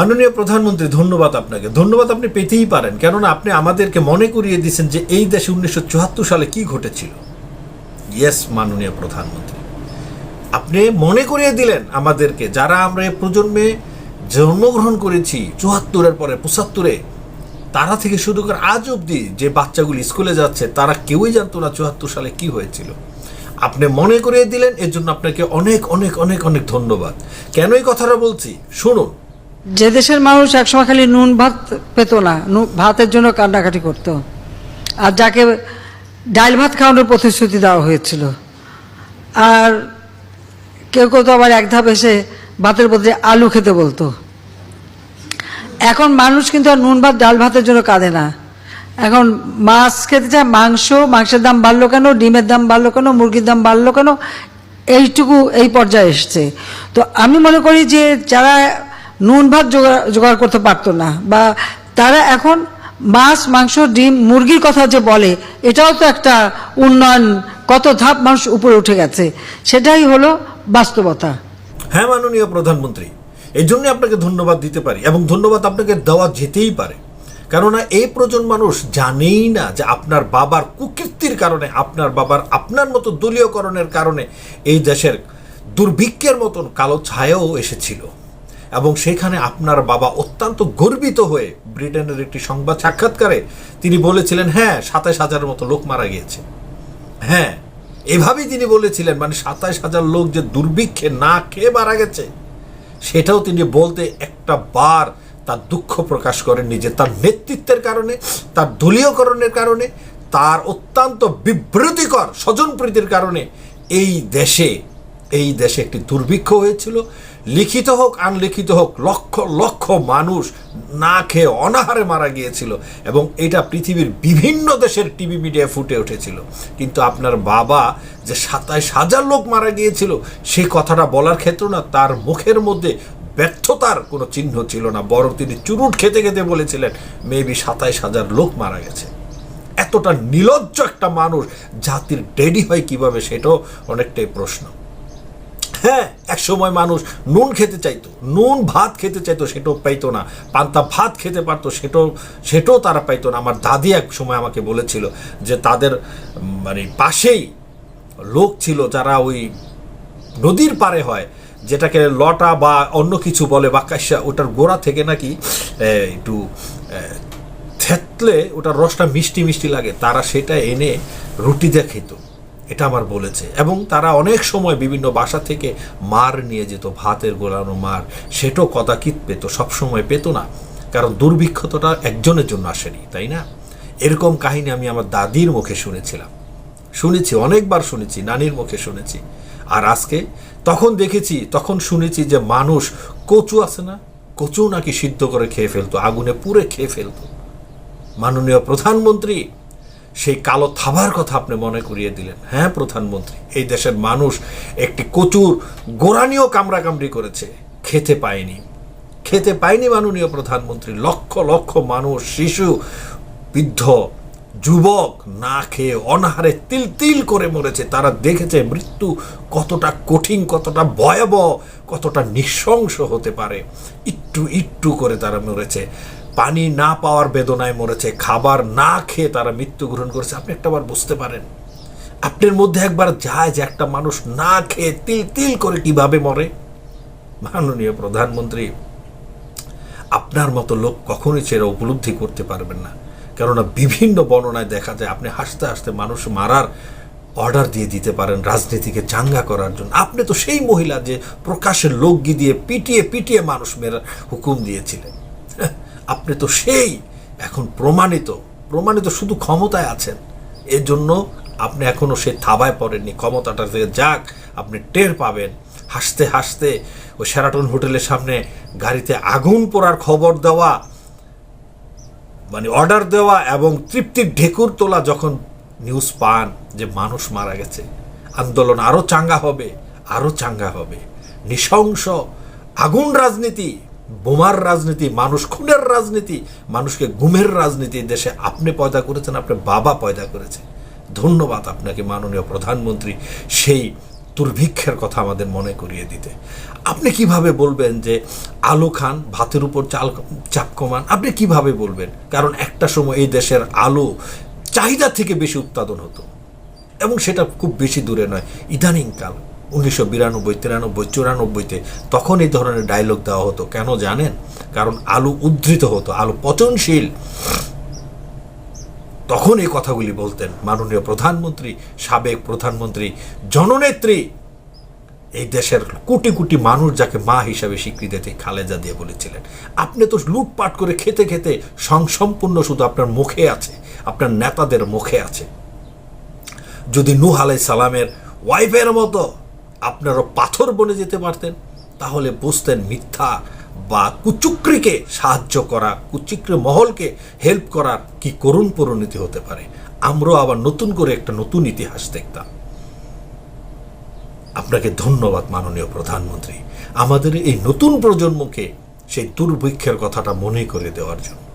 মাননীয় প্রধানমন্ত্রী, ধন্যবাদ আপনাকে। ধন্যবাদ আপনি পেতেই পারেন, কেননা আপনি আমাদেরকে মনে করিয়ে দিয়েছেন যে এই দেশে উনিশশো চুয়াত্তর সালে কি ঘটেছিল। ইয়েস মাননীয় প্রধানমন্ত্রী। আপনি মনে করিয়ে দিলেন আমাদেরকে, যারা আমরা এই প্রজন্মে জন্মগ্রহণ করেছি, চুয়াত্তরের পরে পঁচাত্তরে, তারা থেকে শুরু করে আজ অবধি যে বাচ্চাগুলি স্কুলে যাচ্ছে, তারা কেউই জানতো না চুয়াত্তর সালে কি হয়েছিল। আপনি মনে করিয়ে দিলেন, এর জন্য আপনাকে অনেক অনেক অনেক অনেক ধন্যবাদ। কেন এই কথাটা বলছি? শুনুন যে দেশের মানুষ একসময় খালি নুন ভাত পেত না ভাতের জন্য কান্নাকাটি করত। আর যাকে ডাল ভাত খাওয়ানোর প্রতিশ্রুতি দেওয়া হয়েছিল। আর কেউ কেউ তো আবার এক ধাপ এসে ভাতের বদলে আলু খেতে বলতো। এখন মানুষ কিন্তু আর নুন ভাত, ডাল ভাতের জন্য কাঁদে না। এখন মাছ খেতে চায়, মাংস, মাংসের দাম বাড়লো কেন, ডিমের দাম বাড়লো কেন, মুরগির দাম বাড়লো কেন, এইটুকু এই পর্যায়ে এসছে। তো আমি মনে করি যে যারা নুন ভাত জোগাড় করতে পারতো না। বা তারা এখন মাছ, মাংস, ডিম, মুরগির কথা যে বলে, এটাও তো একটা উন্নয়ন, কত ধাপ মানুষ উপরে উঠে গেছে। সেটাই হলো বাস্তবতা। হ্যাঁ মাননীয় প্রধানমন্ত্রী, এই জন্য আপনাকে ধন্যবাদ দিতে পারি এবং ধন্যবাদ আপনাকে দেওয়া যেতেই পারে। কেননা এই প্রজন্ম মানুষ জানেই না যে আপনার বাবার কুকীর্তির কারণে, আপনার বাবার আপনার মতো দলীয়করণের কারণে এই দেশের দুর্ভিক্ষের মতন কালো ছায়াও এসেছিল। এবং সেখানে আপনার বাবা অত্যন্ত গর্বিত হয়ে ব্রিটেনের একটি সংবাদ সাক্ষাৎকারে তিনি বলেছিলেন হ্যাঁ সাতাশ হাজারের মতো লোক মারা গিয়েছে। হ্যাঁ এভাবেই তিনি বলেছিলেন মানে সাতাশ হাজার লোক যে দুর্ভিক্ষে না খেয়ে মারা গেছে, সেটাও তিনি বলতে একটা বার তার দুঃখ প্রকাশ করেননি যে তার নেতৃত্বের কারণে, তার দলীয়করণের কারণে, তার অত্যন্ত বিব্রতিকর স্বজনপ্রীতির কারণে এই দেশে এই দেশে একটি দুর্ভিক্ষ হয়েছিল। লিখিত হোক, আনলিখিত হোক, লক্ষ লক্ষ মানুষ না খেয়ে অনাহারে মারা গিয়েছিল এবং এটা পৃথিবীর বিভিন্ন দেশের টিভি মিডিয়ায় ফুটে উঠেছিল। কিন্তু আপনার বাবা যে সাতাইশ হাজার লোক মারা গিয়েছিল, সেই কথাটা বলার ক্ষেত্রে না, তার মুখের মধ্যে ব্যর্থতার কোনো চিহ্ন ছিল না। বরং তিনি চুরুট খেতে খেতে বলেছিলেন, মেবি সাতাইশ হাজার লোক মারা গেছে। এতটা নিলজ্জ একটা মানুষ, জাতির ডেডি হয় কীভাবে, সেটাও অনেকটাই প্রশ্ন। হ্যাঁ এক সময় মানুষ নুন খেতে চাইতো। নুন ভাত খেতে চাইতো, সেটাও পাইতো না। পান্তা ভাত খেতে পারতো, সেটাও সেটাও তারা পাইতো না। আমার দাদি এক সময় আমাকে বলেছিল যে তাদের মানে পাশেই লোক ছিল যারা ওই নদীর পারে হয়, যেটাকে লটা বা অন্য কিছু বলে বাকাশা ওটার গোড়া থেকে নাকি একটু থেতলে ওটার রসটা মিষ্টি মিষ্টি লাগে। তারা সেটা এনে রুটি দিয়ে খেত। এটা আমার বলেছে। এবং তারা অনেক সময় বিভিন্ন বাসা থেকে মার নিয়ে যেত, ভাতের গোলানো মার। সেটাও কদাকিত পেত, সবসময় পেত না। কারণ দুর্ভিক্ষতটা একজনের জন্য আসেনি, তাই না? এরকম কাহিনী আমি আমার দাদির মুখে শুনেছিলাম। শুনেছি, অনেকবার শুনেছি, নানির মুখে শুনেছি। আর আজকে তখন দেখেছি, তখন শুনেছি যে মানুষ কচু আছে না? কচু নাকি সিদ্ধ করে খেয়ে ফেলতো, আগুনে পুড়ে খেয়ে ফেলতো। মাননীয় প্রধানমন্ত্রী সেই কালো থাবার কথা আপনি মনে করিয়ে দিলেন। হ্যাঁ প্রধানমন্ত্রী? এই দেশের মানুষ একটি কচুর, গোড়ানিও কামড়াকামড়ি করেছে। খেতে পায়নি। খেতে পায়নি মাননীয় প্রধানমন্ত্রী। লক্ষ লক্ষ মানুষ, শিশু, বৃদ্ধ, যুবক না খেয়ে অনাহারে তিল তিল করে মরেছে। তারা দেখেছে মৃত্যু কতটা কঠিন, কতটা ভয়াবহ, কতটা নৃশংস হতে পারে। একটু একটু করে তারা মরেছে। পানি না পাওয়ার বেদনায় মরেছে, খাবার না খেয়ে তারা মৃত্যুগ্রহণ করেছে। আপনি একটাবার বুঝতে পারেন, আপনার মধ্যে একবার যায় যে একটা মানুষ না খেয়ে তিল তিল করে কীভাবে মরে? মাননীয় প্রধানমন্ত্রী, আপনার মতো লোক কখনোই সেটা উপলব্ধি করতে পারবেন না। কেননা বিভিন্ন বর্ণনায় দেখা যায় আপনি হাসতে হাসতে মানুষ মারার অর্ডার দিয়ে দিতে পারেন, রাজনীতিকে চাঙ্গা করার জন্য। আপনি তো সেই মহিলা যে প্রকাশের লোকগি দিয়ে পিটিয়ে পিটিয়ে মানুষ মেরার হুকুম দিয়েছিলেন। আপনি তো সেই এখন প্রমাণিত প্রমাণিত শুধু ক্ষমতায় আছেন। এর জন্য আপনি এখনও সে থাবায় পড়েননি। ক্ষমতাটা থেকে যাক, আপনি টের পাবেন। হাসতে হাসতে ওই সেরাটন হোটেলের সামনে গাড়িতে আগুন পোড়ার খবর দেওয়া মানে অর্ডার দেওয়া এবং তৃপ্তির ঢেকুর তোলা যখন নিউজ পান যে মানুষ মারা গেছে, আন্দোলন আরও চাঙ্গা হবে আরও চাঙ্গা হবে। নৃশংস আগুন রাজনীতি বোমার রাজনীতি, মানুষ খুনের রাজনীতি, মানুষকে গুমের রাজনীতি দেশে আপনি পয়দা করেছেন, আপনার বাবা পয়দা করেছে। ধন্যবাদ আপনাকে মাননীয় প্রধানমন্ত্রী সেই দুর্ভিক্ষের কথা আমাদের মনে করিয়ে দিতে। আপনি কীভাবে বলবেন যে আলু খান, ভাতের উপর চাল চাপ কমান, আপনি কীভাবে বলবেন? কারণ একটা সময় এই দেশের আলু চাহিদা থেকে বেশি উৎপাদন হতো। এবং সেটা খুব বেশি দূরে নয় ইদানিংকাল উনিশশো বিরানব্বই, তিরানব্বই, চুরানব্বইতে তখন এই ধরনের ডায়লগ দেওয়া হতো। কেন জানেন? কারণ আলু উদ্ধৃত হতো, আলু পচনশীল। তখন এই কথাগুলি বলতেন মাননীয় প্রধানমন্ত্রী, সাবেক প্রধানমন্ত্রী, জননেত্রী। এই দেশের কোটি কোটি মানুষ যাকে মা হিসাবে স্বীকৃতি দিয়ে খালেদা দিয়ে বলেছিলেন। আপনি তো লুটপাট করে খেতে খেতে সংসম্পূর্ণ শুধু আপনার মুখে আছে, আপনার নেতাদের মুখে আছে। যদি নূহ আলাই সালামের ওয়াইফের মতো আপনারও পাথর বনে যেতে পারতেন, তাহলে বুঝতেন মিথ্যা বা কুচুকরিকে সাহায্য করা, কুচুকরি মহলকে হেল্প করার কি করুণ পরিণতি হতে পারে? আমরাও আবার নতুন করে একটা নতুন ইতিহাস দেখতাম। আপনাকে ধন্যবাদ, মাননীয় প্রধানমন্ত্রী। আমাদের এই নতুন প্রজন্মকে সেই দুর্ভিক্ষের কথাটা মনে করে দেওয়ার জন্য।